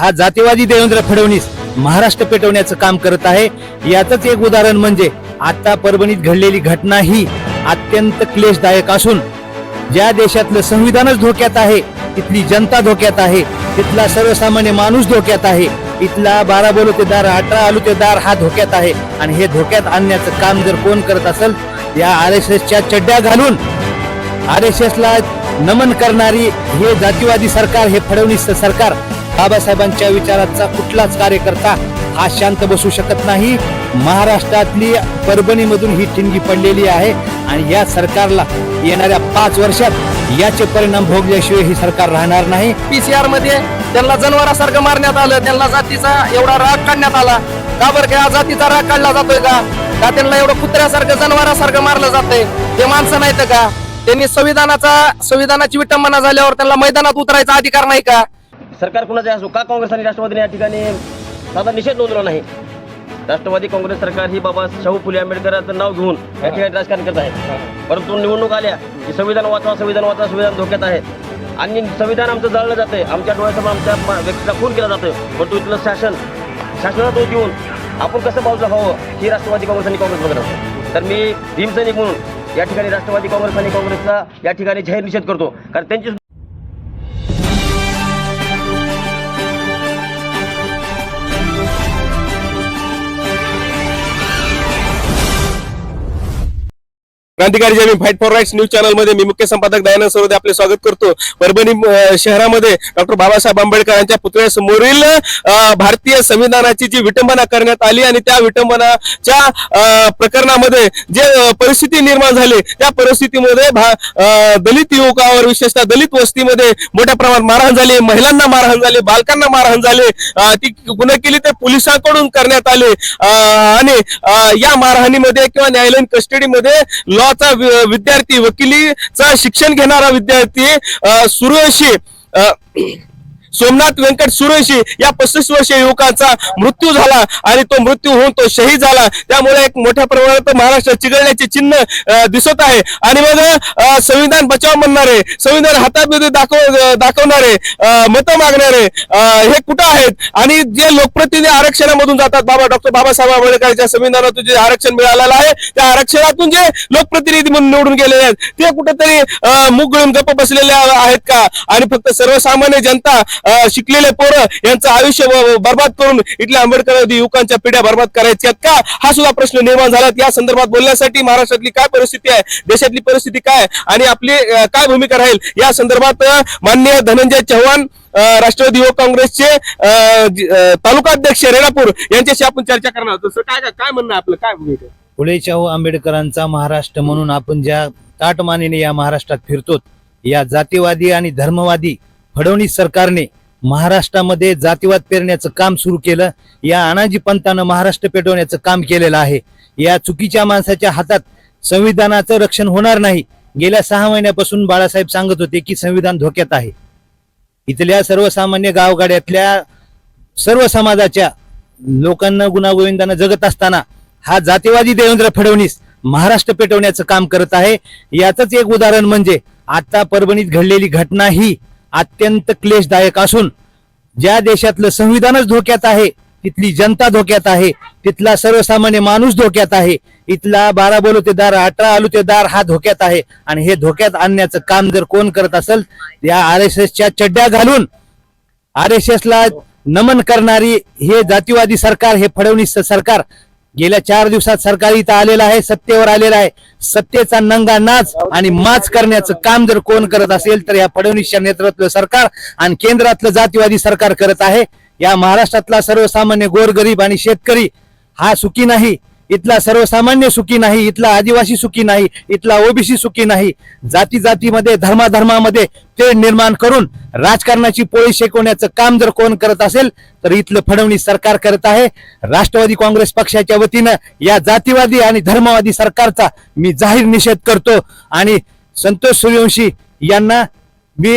हा जातीवादी देवेंद्र फडणवीस महाराष्ट्र पेटवण्याचं काम करत आहे. याचंच एक उदाहरण म्हणजे आता परभणीत घडलेली घटना ही अत्यंत क्लेशदायक असून ज्या देशातलं संविधानच धोक्यात आहे तिथली जनता धोक्यात आहे तिथला सर्वसामान्य माणूस धोक्यात आहे इथला बारा बलुतेदार अठरा आलुतेदार हा धोक्यात आहे. आणि हे धोक्यात आणण्याचं काम जर कोण करत असेल या आर एस एसच्या चड्ड्या घालून आर एस एसला नमन करणारी हे जातीवादी सरकार हे फडणवीस सरकार बाबासाहेबांच्या विचाराचा कुठलाच कार्यकर्ता हा शांत बसू शकत नाही. महाराष्ट्रातली परभणीमधून ही ठिणगी पडलेली आहे आणि या सरकारला येणाऱ्या पाच वर्षात याचे परिणाम भोगल्याशिवाय ही सरकार राहणार नाही. पीसीआरमध्ये त्यांना जनावरासारखं मारण्यात आलं त्यांना जातीचा एवढा राग काढण्यात आला. का बरं काय जातीचा राग काढला जातोय का? का त्यांना एवढं कुत्र्यासारखं जनावरासारखं मारलं जातंय? ते माणसं नाहीत का? त्यांनी संविधानाचा संविधानाची विटंबना झाल्यावर त्यांना मैदानात उतरायचा अधिकार नाही का? सरकार कुणाचे असो का काँग्रेस आणि राष्ट्रवादीने या ठिकाणी साधा निषेध नोंदवला नाही? राष्ट्रवादी काँग्रेस सरकार ही बाबा शाहू फुले आंबेडकरांचं नाव घेऊन या ठिकाणी राजकारण करत आहे. परंतु निवडणूक आल्या की संविधान वाचवा संविधान वाचवा संविधान धोक्यात आहे. आणि संविधान आमचं जळलं जातंय. आमच्या डोळ्यासमोर आमच्या व्यक्तीचा खून केला जातोय. परंतु इथलं शासन शासनाला दोष देऊन आपण कसं बाजूला व्हावं ही राष्ट्रवादी काँग्रेस आणि काँग्रेस बघत तर मी भीमसैनिक म्हणून या ठिकाणी राष्ट्रवादी काँग्रेस आणि काँग्रेसचा या ठिकाणी जाहीर निषेध करतो. कारण त्यांची क्रांतिकारी जमीन फाईट फॉर राईट्स न्यूज चॅनलमध्ये मी मुख्य संपादक दयानंद सरोदे आपले स्वागत करतो. परभणी शहरामध्ये डॉक्टर बाबासाहेब आंबेडकर यांच्या पुतळ्यासमोरील भारतीय संविधानाची जी विटंबना करण्यात आली आणि त्या विटंबनाच्या प्रकरणामध्ये जे परिस्थिती निर्माण झाली त्या परिस्थितीमध्ये भा- दलित युवकावर विशेषतः दलित वस्तीमध्ये मोठ्या प्रमाणात मारहाण झाली महिलांना मारहाण झाली बालकांना मारहाण झाली ती गुन्हे केली ते पोलिसांकडून करण्यात आले आणि या मारहाणीमध्ये किंवा न्यायालयीन कस्टडीमध्ये लॉ वि- विद्यार्थी वकिलीचा शिक्षण घेणारा विद्यार्थी अं, अं, सोमनाथ व्यंकट सुरेशी या पस्तीस वर्षीय युवकाचा मृत्यू झाला आणि तो मृत्यू होऊन तो शहीद झाला. त्यामुळे एक मोठ्या प्रमाणात महाराष्ट्र चिघळण्याचे चिन्ह दिसत आहे. आणि मग संविधान बचाव म्हणणारे संविधान हातामध्ये दाखव दाखवणारे मतं मागणारे हे कुठं आहेत? आणि जे लोकप्रतिनिधी आरक्षणामधून जातात बाबा डॉक्टर बाबासाहेब आंबेडकरांच्या संविधानातून जे आरक्षण मिळालेलं आहे त्या आरक्षणातून जे लोकप्रतिनिधी म्हणून निवडून गेलेले आहेत ते कुठेतरी अं, मुग गळून गप्प बसलेले आहेत का? आणि फक्त सर्वसामान्य जनता शिकलेले पोरं यांचं आयुष्य बर्बाद करून इथल्या आंबेडकर युवकांच्या पिढ्या बर्बाद करायच्या का? हा सुद्धा प्रश्न निर्माण झाला या संदर्भात बोलण्यासाठी महाराष्ट्रातली काय परिस्थिती आहे? देशातली परिस्थिती काय आणि आपली काय भूमिका राहील? या संदर्भात माननीय धनंजय चव्हाण राष्ट्रवादी युवक काँग्रेसचे तालुका अध्यक्ष तालुकाध्यक्ष रेणापूर यांच्याशी आपण चर्चा करणार आहोत. काय काय काय म्हणणं आपलं? काय भूमिका फुले शाहू आंबेडकरांचा महाराष्ट्र म्हणून आपण ज्या ताटमानेने या महाराष्ट्रात फिरतो या जातीवादी आणि धर्मवादी फडणवीस सरकारने महाराष्ट्रामध्ये जातीवाद पेरण्याचं काम सुरू केलं. या अनाजी पंतानं महाराष्ट्र पेटवण्याचं काम केलेलं आहे. या चुकीच्या माणसाच्या हातात संविधानाचं रक्षण होणार नाही. गेल्या सहा महिन्यापासून बाळासाहेब सांगत होते की संविधान धोक्यात आहे. इथल्या सर्वसामान्य गावगाड्यातल्या सर्व समाजाच्या लोकांना गुणागोविंदांना जगत असताना हा जातीवादी देवेंद्र फडणवीस महाराष्ट्र पेटवण्याचं काम करत आहे. याचंच एक उदाहरण म्हणजे आता परभणीत घडलेली घटना ही अत्यंत क्लेशदायक असून ज्या देशातलं संविधानच धोक्यात आहे तिथली जनता धोक्यात आहे तिथला सर्वसामान्य माणूस धोक्यात आहे इथला बारा बलुतेदार अठरा आलुतेदार हा धोक्यात आहे. आणि हे धोक्यात आणण्याचं काम जर कोण करत असेल या आर एस एसच्या चड्ड्या घालून आर एस एसला नमन करणारी हे जातीवादी सरकार हे फडणवीस सरकार गेल्या चार दिवसात सरकार इथं आलेलं आहे सत्तेवर आलेलं आहे. सत्तेचा नंगा नाच आणि माच करण्याचं काम जर कोण करत असेल तर या फडणवीसच्या नेतृत्व सरकार आणि केंद्रातलं जातीवादी सरकार करत आहे. या महाराष्ट्रातला सर्वसामान्य गोरगरीब आणि शेतकरी हा सुखी नाही. इथला सर्वसामान्य सुखी नाही इथला आदिवासी सुखी नाही इथला ओबीसी सुखी नाही. जाती जातीमध्ये धर्माधर्मामध्ये ते निर्माण करून राजकारणाची पोळी शेकवण्याचं काम जर कोण करत असेल तर इथलं फडणवीस सरकार करत आहे. राष्ट्रवादी काँग्रेस पक्षाच्या वतीनं या जातीवादी आणि धर्मवादी सरकारचा मी जाहीर निषेध करतो. आणि संतोष सूर्यवंशी यांना मी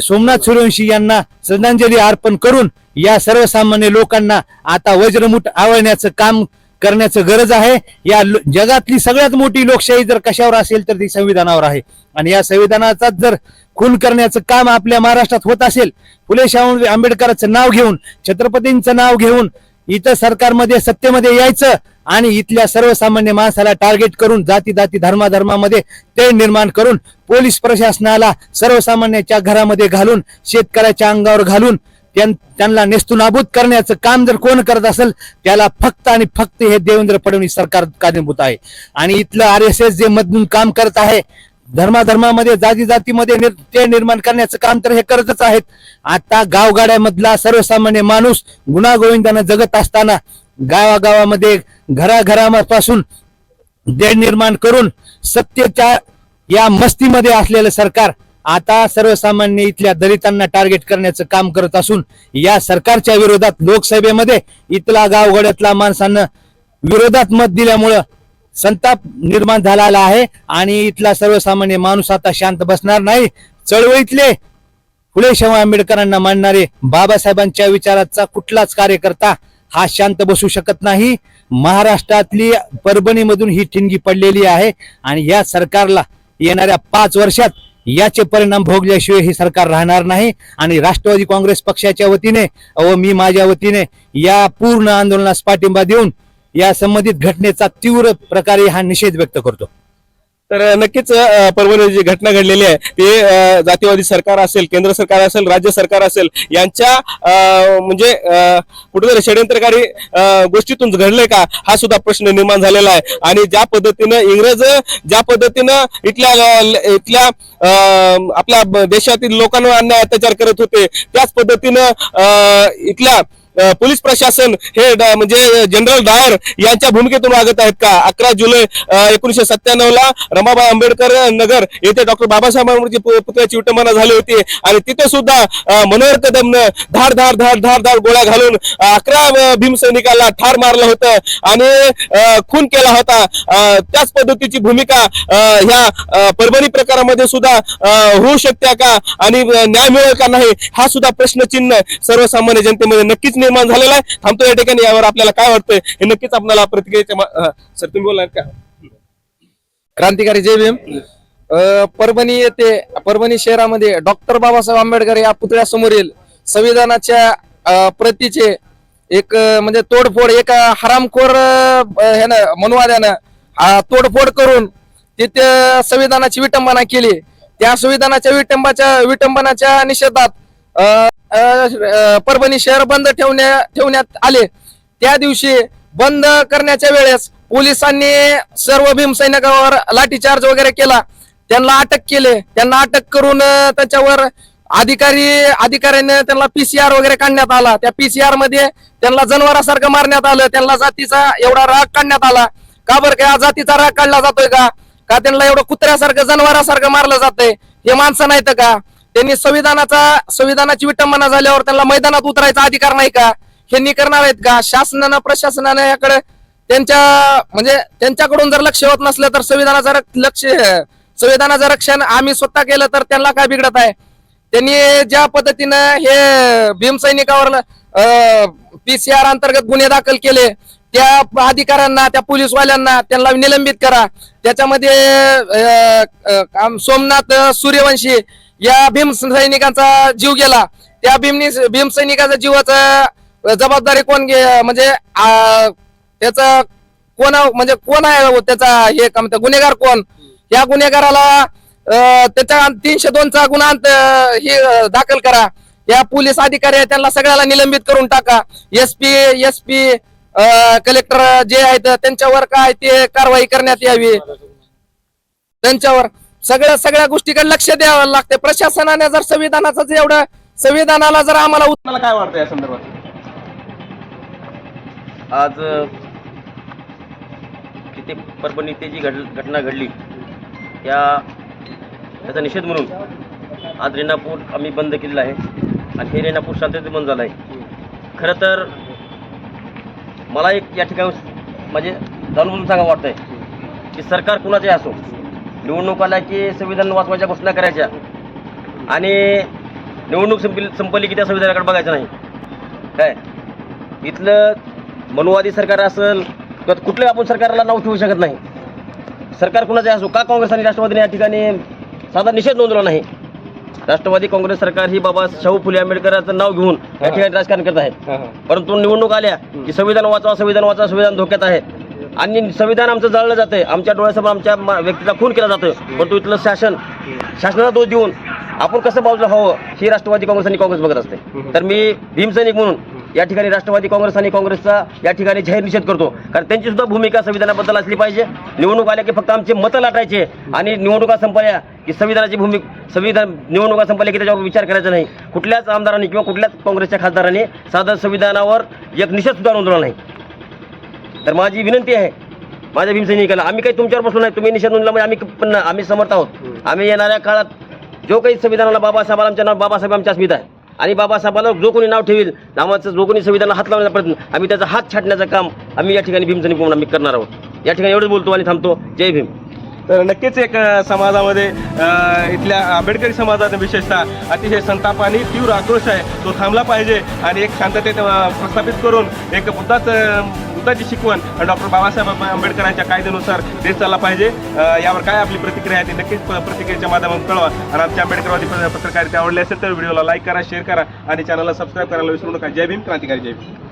सोमनाथ सूर्यवंशी यांना श्रद्धांजली अर्पण करून या सर्वसामान्य लोकांना आता वज्रमुठ आवळण्याचं काम करण्याचं गरज आहे. या जगातली सगळ्यात मोठी लोकशाही जर कशावर असेल तर ती संविधानावर आहे. आणि या संविधानाचा जर खून करण्याचं काम आपल्या महाराष्ट्रात होत असेल फुले शाहू आंबेडकरांचं नाव घेऊन छत्रपतींचं नाव घेऊन इथं सरकारमध्ये सत्तेमध्ये यायचं आणि इथल्या सर्वसामान्य माणसाला टार्गेट करून जाती जाती धर्माधर्मामध्ये ते निर्माण करून पोलीस प्रशासनाला सर्वसामान्याच्या घरामध्ये घालून शेतकऱ्याच्या अंगावर घालून त्यांना नेस्तुनाबूत करण्याचं काम जर कोण करत असेल त्याला फक्त आणि फक्त हे देवेंद्र फडणवीस सरकार कारणीभूत आहे. आणि इथलं आर एस एस जे मधून काम करत आहे धर्माधर्मामध्ये जाती जातीमध्ये निर- ते निर्माण करण्याचं काम तर हे करतच आहेत. आता गावगाड्यामधला सर्वसामान्य माणूस गुणागोविंदानं जगत असताना गावागावामध्ये घराघरापासून देड निर्माण करून सत्तेच्या या मस्तीमध्ये असलेलं सरकार आता सर्वसामान्य इथल्या दलितांना टार्गेट करण्याचं काम करत असून या सरकारच्या विरोधात लोकसभेमध्ये इथला गावगड्यातला माणसांना विरोधात मत दिल्यामुळं संताप निर्माण झालेला आहे आणि इथला सर्वसामान्य माणूस आता शांत बसणार नाही. चळवळीतले फुले शाहू आंबेडकरांना मानणारे बाबासाहेबांच्या विचाराचा कुठलाच कार्यकर्ता हा शांत बसू शकत नाही. महाराष्ट्रातली परभणीमधून ही ठिणगी पडलेली आहे आणि या सरकारला येणाऱ्या पाच वर्षात याचे परिणाम भोगल्याशिवाय ही सरकार राहणार नाही आणि राष्ट्रवादी काँग्रेस पक्षाच्या वतीने व मी माझ्या वतीने या पूर्ण आंदोलनास पाठिंबा देऊन या संबंधित घटनेचा तीव्र प्रकारे हा निषेध व्यक्त करतो. तर नक्कीच परभणी जी घटना घडलेली आहे ते जातीवादी सरकार असेल केंद्र सरकार असेल राज्य सरकार असेल यांच्या म्हणजे कुठेतरी षडयंत्रकारी गोष्टीतून घडलंय का? हा सुद्धा प्रश्न निर्माण झालेला आहे. आणि ज्या पद्धतीनं इंग्रज ज्या पद्धतीनं इथल्या इथल्या आपल्या देशातील लोकांवर अन्याय अत्याचार करत होते त्याच पद्धतीनं इथल्या पोलीस प्रशासन हे म्हणजे जनरल डायर यांच्या भूमिकेतून वागत आहेत का? अकरा जुलै एकोणीशे सत्त्याण्णव ला रमाबाई आंबेडकर नगर येथे डॉक्टर बाबासाहेब आंबेडकर पु- पुतळ्याची विटंबना झाली होती. आणि तिथे सुद्धा मनोहर कदमनं धार धार धार धार धार गोळ्या घालून अकरा भीमसैनिकाला ठार मारलं होतं. आणि खून केला होता. त्याच पद्धतीची भूमिका ह्या परभणी प्रकारामध्ये सुद्धा होऊ शकते का? आणि न्याय मिळेल का नाही? हा सुद्धा प्रश्नचिन्ह सर्वसामान्य जनतेमध्ये नक्कीच निर्माण झालेला आहे. थांबतो या ठिकाणी. यावर आपल्याला काय वाटतंय हे नक्कीच आपल्याला प्रतिक्रियेच्या सर तुम्ही बोला का? क्रांतिकारी जय भीम. परभणी येथे परभणी शहरामध्ये डॉक्टर बाबासाहेब आंबेडकर या पुतळ्यासमोरील संविधानाच्या प्रतीचे एक म्हणजे तोडफोड एका हरामखोर ह्यानं मनुवाद्यानं तोडफोड करून तिथे संविधानाची विटंबना केली. त्या संविधानाच्या विटंबाच्या विटंबनाच्या निषेधात परभणी शहर बंद ठेवण्या ठेवण्यात आले. त्या दिवशी बंद करण्याच्या वेळेस पोलिसांनी सर्व भीमसैनिकावर लाठीचार्ज वगैरे केला. त्यांना अटक केले. त्यांना अटक करून त्याच्यावर अधिकारी अधिकाऱ्याने त्यांना पीसीआर वगैरे काढण्यात आला. त्या पीसीआरमध्ये त्यांना जनावरासारखं मारण्यात आलं. त्यांना जातीचा एवढा राग काढण्यात आला. का बरं का जातीचा राग काढला जातोय का? का त्यांना एवढं कुत्र्यासारखं जनावरासारखं मारलं जातंय? हे माणसं नाहीत का? त्यांनी संविधानाचा संविधानाची विटंबना झाल्यावर त्यांना मैदानात उतरायचा अधिकार नाही का? हे करणार आहेत का? शासनानं प्रशासनानं याकडे त्यांच्या म्हणजे त्यांच्याकडून जर लक्ष होत नसलं तर संविधानाचं लक्ष संविधानाचं रक्षण आम्ही स्वतः केलं तर त्यांना काय बिघडत आहे? त्यांनी ज्या पद्धतीनं हे भीमसैनिकावर पीसीआर अंतर्गत गुन्हे दाखल केले त्या अधिकाऱ्यांना त्या पोलीसवाल्यांना त्यांना निलंबित करा. त्याच्यामध्ये सोमनाथ सूर्यवंशी या भीम सैनिकांचा जीव गेला. त्या भीम भीमसैनिकाच्या जीवाचा जबाबदारी कोण घे म्हणजे त्याच त्याचा कोण म्हणजे कोण आहे त्याचा हे काम गुन्हेगार कोण? या गुन्हेगाराला त्याच्या तीनशे दोनचा गुन्हा हे दाखल करा. या पोलीस अधिकारी आहेत त्यांना सगळ्याला निलंबित करून टाका. S P S P collector जे आहेत त्यांच्यावर काय ते कारवाई करण्यात यावी. त्यांच्यावर. सगळ्या सगळ्या गोष्टीकडे लक्ष द्यावं लागते. प्रशासनाने जर संविधानाचं जे एवढं संविधानाला जर आम्हाला मला काय वाटतं या संदर्भात? आज अ, तिथे परभणी ते जी घड घटना घडली त्या त्याचा निषेध म्हणून आज रेणापूर आम्ही बंद केलेलं आहे आणि हे रेणापूर शांततेत बंद झालं आहे. खरं तर मला एक या ठिकाणी म्हणजे जाणून सांगा वाटतंय की सरकार कुणाचे असो निवडणूक आल्या की संविधान वाचवायच्या घोषणा करायच्या. आणि निवडणूक संपली संपली की त्या संविधानाकडे बघायचं नाही. काय? इथलं मनुवादी सरकार असेल किंवा कुठलं आपण सरकारला नाव ठेवू शकत नाही. सरकार कुणाचे असो का काँग्रेस आणि राष्ट्रवादीने या ठिकाणी साधा निषेध नोंदवला नाही. राष्ट्रवादी काँग्रेस सरकार ही बाबा शाहू फुले आंबेडकरांचं नाव घेऊन या ठिकाणी राजकारण करत आहे परंतु निवडणूक आल्या की संविधान वाचवा संविधान वाचवा संविधान धोक्यात आहे. आणि संविधान आमचं जळलं जातं आमच्या डोळ्यासमोर आमच्या व्यक्तीचा खून केला जातो परंतु इथलं शासन शासनाला दोष देऊन आपण कसं बाजूला हवं ही राष्ट्रवादी काँग्रेस आणि काँग्रेस बघत असते. तर मी भीमसैनिक म्हणून या ठिकाणी राष्ट्रवादी काँग्रेस आणि काँग्रेसचा या ठिकाणी जाहीर निषेध करतो. कारण त्यांची सुद्धा भूमिका संविधानाबद्दल असली पाहिजे. निवडणूक आल्या की फक्त आमचे मतं लाटायचे आणि निवडणुका संपल्या की संविधानाची भूमिका संविधान निवडणुका संपल्या की त्याच्यावर विचार करायचा नाही. कुठल्याच आमदारांनी किंवा कुठल्याच काँग्रेसच्या खासदारांनी साधं संविधानावर एक निषेध सुद्धा नोंदवला नाही. तर माझी विनंती आहे माझ्या भीमसैनिकाला आम्ही काही तुमच्यावर बसलो नाही तुम्ही निषेध नोंदला म्हणजे आम्ही पण आम्ही समर्थ आहोत. आम्ही येणाऱ्या काळात जो काही संविधानाला बाबासाहेबाला आमच्या नाव बाबासाहेब आमच्या अस्मिता आहे. आणि बाबासाहेबाला जो कोणी नाव ठेवील नावाचं जो कोणी संविधानाला हात लावण्याचा प्रयत्न आम्ही त्याचा हात छाटण्याचं काम आम्ही या ठिकाणी भीमसैनिक म्हणून आम्ही करणार आहोत. या ठिकाणी एवढंच बोलतो आणि थांबतो. जय भीम. तर नक्कीच एक समाजामध्ये इथल्या आंबेडकरी समाजात विशेषतः अतिशय संताप आणि तीव्र आक्रोश आहे तो थांबला पाहिजे. आणि एक शांततेत प्रस्थापित करून एक बुद्धाच बुद्धाची शिकवण डॉक्टर बाबासाहेब आंबेडकरांच्या कायद्यानुसार देश चालला पाहिजे. यावर काय आपली प्रतिक्रिया आहे ती नक्कीच प्रतिक्रियेच्या माध्यमातून कळवा. आणि आमच्या आंबेडकरवादी पत्रकारिता आवडली असेल तर व्हिडिओला लाईक करा शेअर करा आणि चॅनलला सबस्क्राईब करायला विसरू नका. जय भीम क्रांतिकारी जय भीम.